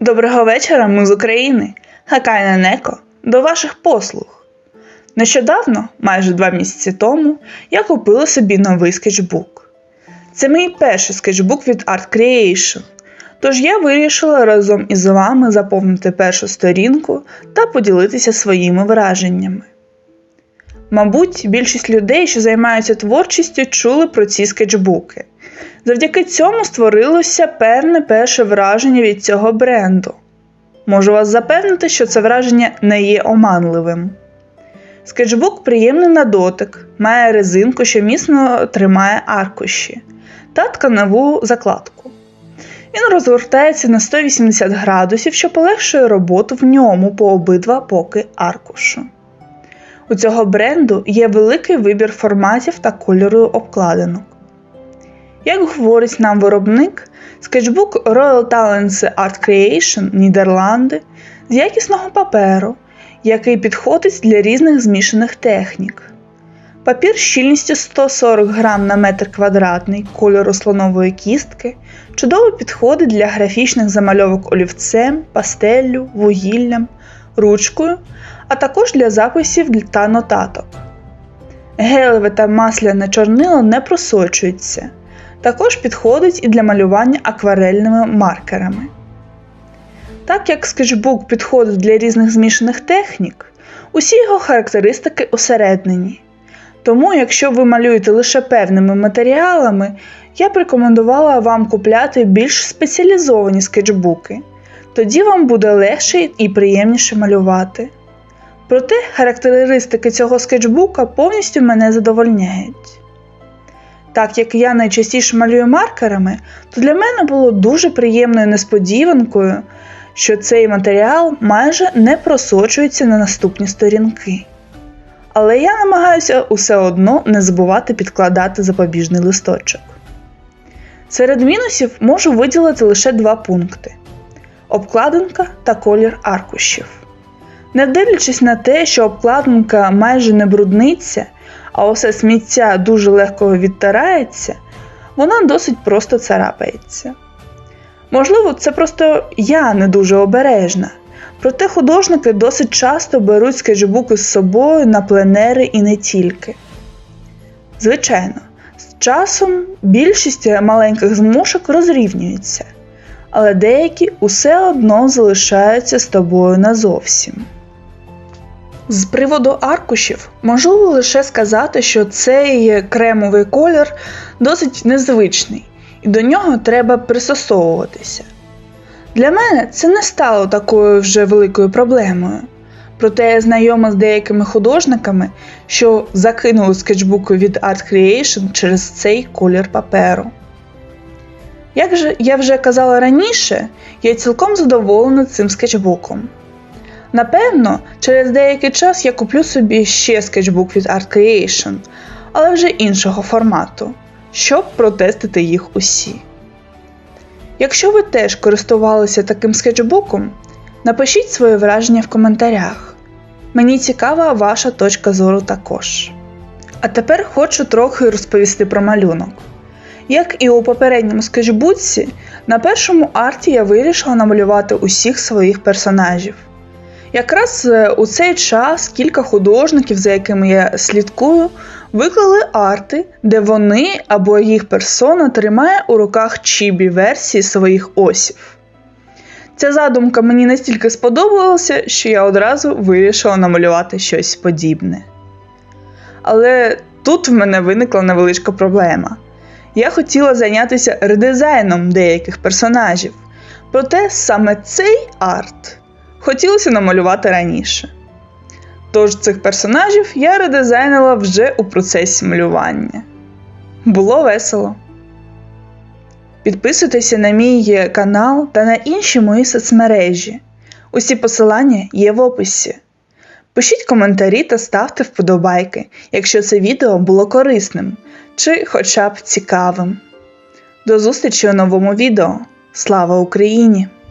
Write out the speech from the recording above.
Доброго вечора, ми з України. Хакайна Неко до ваших послуг. Нещодавно, майже два місяці тому, я купила собі новий скетчбук. Це мій перший скетчбук від Art Creation. Тож я вирішила разом із вами заповнити першу сторінку та поділитися своїми враженнями. Мабуть, більшість людей, що займаються творчістю, чули про ці скетчбуки. Завдяки цьому створилося певне перше враження від цього бренду. Можу вас запевнити, що це враження не є оманливим. Скетчбук приємний на дотик, має резинку, що міцно тримає аркуші, та тканеву закладку. Він розгортається на 180 градусів, що полегшує роботу в ньому по обидва боки аркушу. У цього бренду є великий вибір форматів та кольору обкладинок. Як говорить нам виробник, скетчбук Royal Talents Art Creation Нідерланди з якісного паперу, який підходить для різних змішаних технік. Папір з щільністю 140 грам на метр квадратний кольору слонової кістки чудово підходить для графічних замальовок олівцем, пастеллю, вугіллям, ручкою, а також для записів та нотаток. Гелеве та масляне чорнило не просочуються. Також підходить і для малювання акварельними маркерами. Так як скетчбук підходить для різних змішаних технік, усі його характеристики усереднені. Тому, якщо ви малюєте лише певними матеріалами, я б рекомендувала вам купляти більш спеціалізовані скетчбуки. Тоді вам буде легше і приємніше малювати. Проте характеристики цього скетчбука повністю мене задовольняють. Так як я найчастіше малюю маркерами, то для мене було дуже приємною несподіванкою, що цей матеріал майже не просочується на наступні сторінки. Але я намагаюся усе одно не забувати підкладати запобіжний листочок. Серед мінусів можу виділити лише два пункти: обкладинка та колір аркушів. Не дивлячись на те, що обкладинка майже не брудниться, а усе сміття дуже легко відтирається, вона досить просто царапається. Можливо, це просто я не дуже обережна, проте художники досить часто беруть скетчбуки з собою на пленери і не тільки. Звичайно, з часом більшість маленьких змушок розрівнюється, але деякі усе одно залишаються з тобою назовсім. З приводу аркушів можу лише сказати, що цей кремовий колір досить незвичний, і до нього треба пристосовуватися. Для мене це не стало такою вже великою проблемою, проте я знайома з деякими художниками, що закинули скетчбуки від Art Creation через цей колір паперу. Як же я вже казала раніше, я цілком задоволена цим скетчбуком. Напевно, через деякий час я куплю собі ще скетчбук від Art Creation, але вже іншого формату, щоб протестити їх усі. Якщо ви теж користувалися таким скетчбуком, напишіть своє враження в коментарях. Мені цікава ваша точка зору також. А тепер хочу трохи розповісти про малюнок. Як і у попередньому скетчбуці, на першому арті я вирішила намалювати усіх своїх персонажів. Якраз е, у цей час кілька художників, за якими я слідкую, виклали арти, де вони або їх персона тримає у руках чібі версії своїх осів. Ця задумка мені настільки сподобалася, що я одразу вирішила намалювати щось подібне. Але тут в мене виникла невеличка проблема. Я хотіла зайнятися редизайном деяких персонажів, проте саме цей арт хотілося намалювати раніше. Тож цих персонажів я редизайнила вже у процесі малювання. Було весело. Підписуйтеся на мій канал та на інші мої соцмережі. Усі посилання є в описі. Пишіть коментарі та ставте вподобайки, якщо це відео було корисним чи хоча б цікавим. До зустрічі у новому відео. Слава Україні!